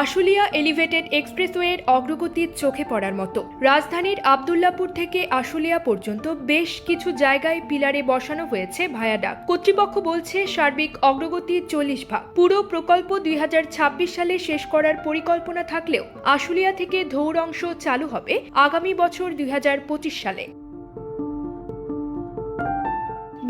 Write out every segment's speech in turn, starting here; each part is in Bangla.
আশুলিয়া এলিভেটেড এক্সপ্রেসওয়ের অগ্রগতির চোখে পড়ার মতো। রাজধানীর আবদুল্লাপুর থেকে আশুলিয়া পর্যন্ত বেশ কিছু জায়গায় পিলারে বসানো হয়েছে ভায়াডাক কর্তৃপক্ষ বলছে, সার্বিক অগ্রগতি চল্লিশ ভাগ। পুরো প্রকল্প দুই হাজার ছাব্বিশ সালে শেষ করার পরিকল্পনা থাকলেও আশুলিয়া থেকে ধৌর অংশ চালু হবে আগামী বছর দুই হাজার পঁচিশ সালে।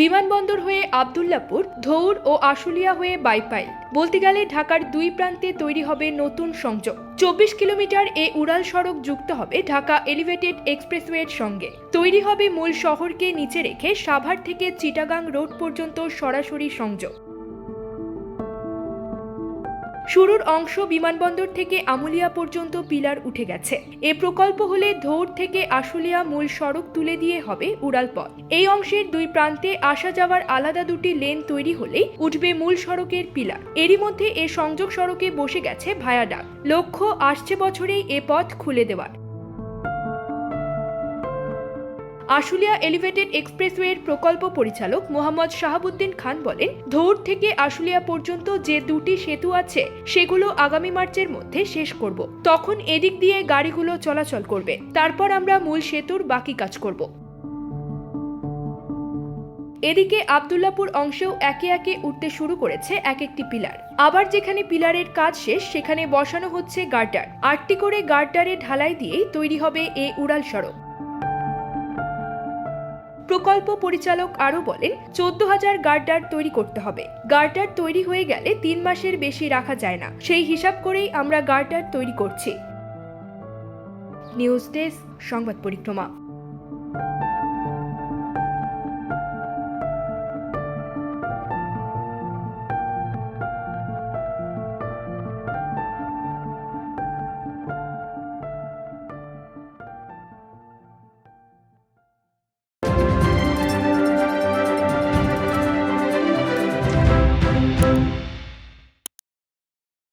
বিমানবন্দর হয়ে আবদুল্লাপুর, ধৌর ও আশুলিয়া হয়ে বাইপাইল বলতে গেলে ঢাকার দুই প্রান্তে তৈরি হবে নতুন সংযোগ। চব্বিশ কিলোমিটার এ উড়াল সড়ক যুক্ত হবে ঢাকা এলিভেটেড এক্সপ্রেসওয়ের সঙ্গে। তৈরি হবে মূল শহরকে নিচে রেখে সাভার থেকে চিটাগাং রোড পর্যন্ত সরাসরি সংযোগ। শুরুর অংশ বিমানবন্দর থেকে আমুলিয়া পর্যন্ত পিলার উঠে গেছে। এ প্রকল্প হলে ধৌর থেকে আশুলিয়া মূল সড়ক তুলে দিয়ে হবে উড়ালপথ। এই অংশের দুই প্রান্তে আসা যাওয়ার আলাদা দুটি লেন তৈরি হলেই উঠবে মূল সড়কের পিলার। এরই মধ্যে এ সংযোগ সড়কে বসে গেছে ভায়াডাক লক্ষ্য, আসছে বছরেই এ পথ খুলে দেওয়ার। আশুলিয়া এলিভেটেড এক্সপ্রেসওয়ের প্রকল্প পরিচালক মোহাম্মদ শাহাবুদ্দিন খান বলেন, ধৌর থেকে আশুলিয়া পর্যন্ত যে দুটি সেতু আছে, সেগুলো আগামী মার্চের মধ্যে শেষ করব। তখন এদিক দিয়ে গাড়িগুলো চলাচল করবে। তারপর আমরা মূল সেতুর বাকি কাজ করব। এদিকে আবদুল্লাপুর অংশেও একে একে উঠতে শুরু করেছে এক একটি পিলার। আবার যেখানে পিলারের কাজ শেষ, সেখানে বসানো হচ্ছে গার্ডার। আটটি করে গার্ডারে ঢালাই দিয়েই তৈরি হবে এ উড়াল সড়ক। প্রকল্প পরিচালক আরও বলেন চোদ্দ হাজার গার্ডার তৈরি করতে হবে। গার্ডার তৈরি হয়ে গেলে তিন মাসের বেশি রাখা যায় না। সেই হিসাব করেই আমরা গার্ডার তৈরি করছি। নিউজ ডেস্ক, সংবাদ পরিক্রমা।